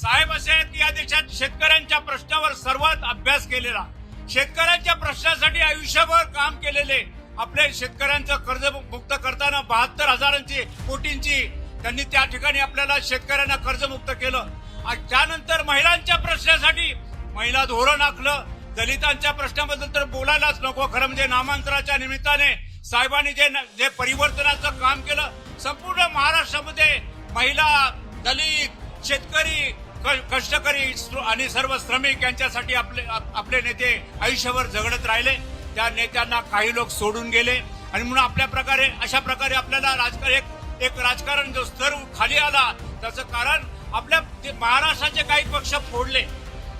साहेब असे आहेत की या देशात शेतकऱ्यांच्या प्रश्नावर सर्वात अभ्यास केलेला शेतकऱ्यांच्या प्रश्नासाठी आयुष्यभर काम केलेले आपले शेतकऱ्यांचं कर्ज मुक्त करताना बहात्तर हजारांची कोटींची त्यांनी त्या ठिकाणी आपल्याला शेतकऱ्यांना कर्जमुक्त केलं. आणि त्यानंतर महिलांच्या प्रश्नासाठी महिला धोरण आखलं. दलितांच्या प्रश्नाबद्दल तर बोलायलाच नको खरं म्हणजे नामांतराच्या निमित्ताने साहेबांनी जे जे परिवर्तनाचं काम केलं संपूर्ण महाराष्ट्रामध्ये महिला दलित शेतकरी कष्टकरी आणि सर्व श्रमिक यांच्यासाठी आपले आप- आपले नेते आयुष्यभर झगडत राहिले. त्या नेत्यांना काही लोक सोडून गेले. आणि म्हणून आपल्या प्रकारे अशा प्रकारे आपल्याला राजकारण एक एक राजकारण जो स्तर खाली आला त्याचं कारण आपल्या ते महाराष्ट्राचे काही पक्ष फोडले.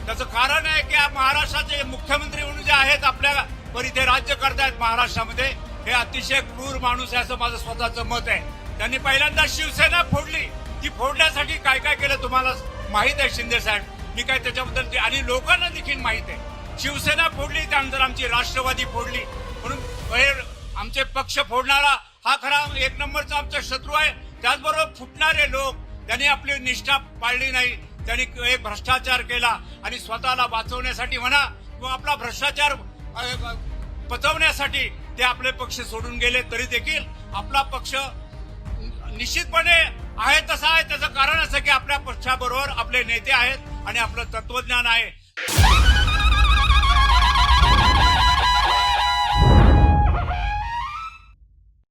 त्याचं कारण आहे की महाराष्ट्राचे मुख्यमंत्री म्हणून जे आहेत आपल्या पण इथे राज्य करतायत महाराष्ट्रामध्ये. हे अतिशय क्रूर माणूस आहे असं माझं स्वतःचं मत आहे. त्यांनी पहिल्यांदा शिवसेना फोडली. ती फोडण्यासाठी काय काय केलं तुम्हाला माहीत आहे शिंदे साहेब? मी काय त्याच्याबद्दल ते- आणि लोकांना देखील माहीत आहे. शिवसेना फोडली त्यानंतर आमची राष्ट्रवादी फोडली. म्हणून हे आमचे पक्ष फोडणारा हा खरा एक नंबरचा आमचा शत्रू आहे. त्याचबरोबर फुटणारे लोक त्यांनी आपली निष्ठा पाळली नाही. त्यांनी एक भ्रष्टाचार केला आणि स्वतःला वाचवण्यासाठी म्हणा किंवा आपला भ्रष्टाचार पचवण्यासाठी ते आपले पक्ष सोडून गेले. तरी देखील आपला पक्ष निश्चितपणे आहे तसा आहे त्याचं कारण असं की आपल्या पक्षाबरोबर आपले नेते आहेत आणि आपलं तत्वज्ञान आहे.